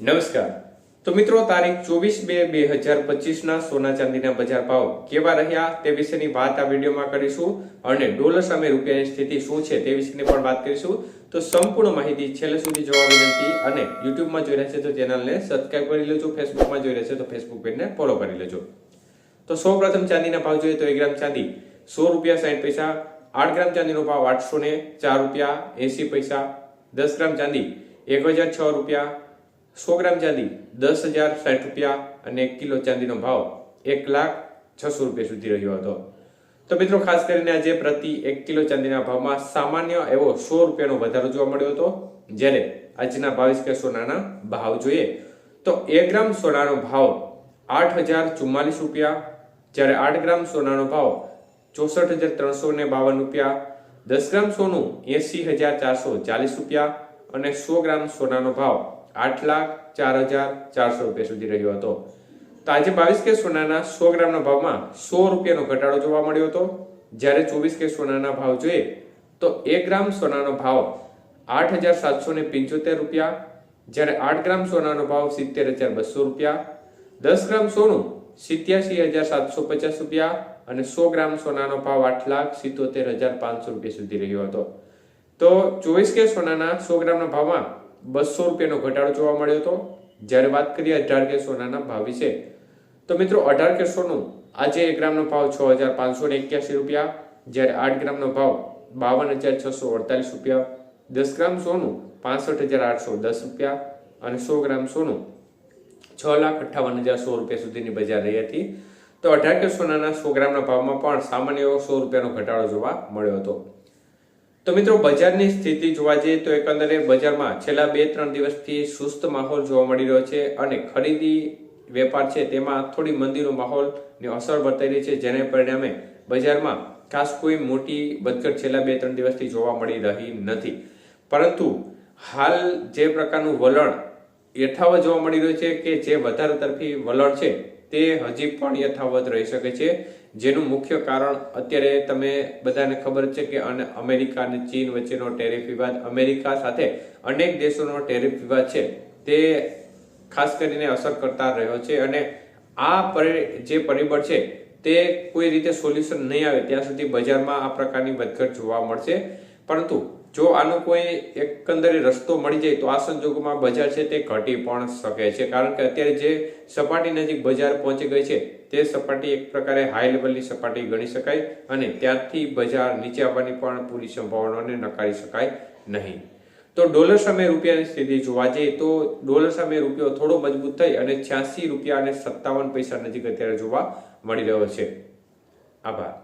નમસ્કાર. તો મિત્રો, તારીખ ચોવીસ બે બે હજાર પચીસના સોના ચાંદીના બજાર ભાવ કેવા રહ્યા તે વિશેની વાત આ વિડીયોમાં કરીશું અને ડોલર સામે રૂપિયાની સ્થિતિ શું છે તે વિશેની પણ વાત કરીશું. તો સંપૂર્ણ માહિતી છેલ્લે સુધી જોવા વિનંતી અને યુટ્યુબમાં જોઈ રહ્યા છે તો ચેનલને સબસ્ક્રાઈબ કરી લેજો, ફેસબુકમાં જોઈ રહ્યા છે તો ફેસબુક પેજને ફોલો કરી લેજો. તો સૌ પ્રથમ ચાંદીના ભાવ જોઈએ તો એક ગ્રામ ચાંદી સો રૂપિયા સાઠ પૈસા, આઠ ગ્રામ ચાંદીનો ભાવ આઠસો ને ચાર રૂપિયા, એસી પૈસા, દસ ગ્રામ ચાંદી એક હજાર છ રૂપિયા સો ગ્રામ ચાંદી, દસ હજાર સાઠ રૂપિયા અને એક કિલો ચાંદીનો ભાવ એક લાખ છસો રૂપિયા સુધી રહ્યો હતો. તો મિત્રો, ખાસ કરીને આજે પ્રતિ એક કિલો ચાંદીના ભાવમાં સામાન્ય એવો સો રૂપિયાનો વધારો જોવા મળ્યો હતો, જ્યારે આજના બાવીસ કે સોનાના ભાવ જોઈએ તો એક ગ્રામ સોનાનો ભાવ આઠ હજાર ચુમ્માલીસ રૂપિયા, જ્યારે આઠ ગ્રામ સોનાનો ભાવ ચોસઠ હજાર ત્રણસો ને બાવન રૂપિયા, દસ ગ્રામ સોનું એસી હજાર ચારસો ચાલીસ રૂપિયા અને સો ગ્રામ સોનાનો ભાવ આઠ લાખ ચાર હજાર ચારસો રૂપિયા સુધી રહ્યો હતો. તો આજે બાવીસ કે સોનાના સો ગ્રામના ભાવમાં સો રૂપિયાનો ઘટાડો જોવા મળ્યો હતો. જ્યારે ચોવીસ કે સોનાના ભાવ જોઈએ તો એક ગ્રામ સોનાનો ભાવ આઠ હજાર સાતસો ને પંચોતેર રૂપિયા, જ્યારે આઠ ગ્રામ સોનાનો ભાવ સિત્તેર હજાર બસો રૂપિયા, દસ ગ્રામ સોનું સિત્યાસી હજાર સાતસો પચાસ રૂપિયા અને સો ગ્રામ સોનાનો ભાવ આઠ લાખ સિત્તોતેર હજાર પાંચસો રૂપિયા સુધી રહ્યો હતો. તો ચોવીસ કે સોનાના સો ગ્રામના ભાવમાં બસો રૂપિયાનો ઘટાડો જોવા મળ્યો હતો. જ્યારે વાત કરીએ અઢાર કે સોનાના ભાવ વિશે, તો મિત્રો અઢાર કે સોનું આજે એક ગ્રામનો ભાવ છ હજાર પાંચસો ને એક્યાસી રૂપિયા, જ્યારે આઠ ગ્રામનો ભાવ બાવન હજાર છસો અડતાલીસ રૂપિયા, દસ ગ્રામ સોનું પાસઠ હજાર આઠસો દસ રૂપિયા અને સો ગ્રામ સોનું છ લાખ અઠ્ઠાવન હજાર સો રૂપિયા સુધીની બજાર રહી હતી. તો અઢાર કે સોનાના સો ગ્રામના ભાવમાં પણ સામાન્ય એવો સો રૂપિયાનો ઘટાડો જોવા મળ્યો હતો. તો મિત્રો, બજારની સ્થિતિ જોવા જઈએ તો એકંદરે બજારમાં છેલ્લા બે ત્રણ દિવસથી સુસ્ત માહોલ જોવા મળી રહ્યો છે અને ખરીદી વેપાર છે તેમાં થોડી મંદીનો માહોલની અસર વર્તાઈ રહી છે, જેને પરિણામે બજારમાં ખાસ કોઈ મોટી વધઘટ છેલ્લા બે ત્રણ દિવસથી જોવા મળી રહી નથી. પરંતુ હાલ જે પ્રકારનું વલણ યથાવત જોવા મળી રહ્યું છે કે જે વધારે તરફી વલણ છે તે હજી પણ યથાવત રહી શકે છે જેનું મુખ્ય કારણ અત્યારે તમે બધાને ખબર છે કે અમેરિકા અને ચીન વચ્ચેનો ટેરિફ વિવાદ, અમેરિકા સાથે અનેક દેશોનો ટેરિફ વિવાદ છે. તે ખાસ કરીને અસર કરતા રહ્યો છે અને આ જે પરિબળ છે તે કોઈ રીતે સોલ્યુશન નહીં આવે. ત્યાં સુધી બજારમાં આ પ્રકારની વધઘટ જોવા મળશે. પરંતુ જો આનો કોઈ એકંદરે રસ્તો મળી જાય, તો આ સંજોગોમાં બજાર છે તે ઘટી પણ શકે છે. કારણ કે અત્યારે જે સપાટી નજીક બજાર પહોંચી ગઈ છે તે સપાટી એક પ્રકારે હાઈ લેવલની સપાટી ગણી શકાય અને ત્યારથી બજાર નીચે આવવાની પણ પૂરી સંભાવનાઓને નકારી શકાય નહીં. તો ડોલર સામે રૂપિયાની સ્થિતિ જોવા જઈએ તો ડોલર સામે રૂપિયો થોડો મજબૂત થઈ અને છ્યાસી રૂપિયા અને સત્તાવન પૈસા નજીક અત્યારે જોવા મળી રહ્યો છે. આભાર.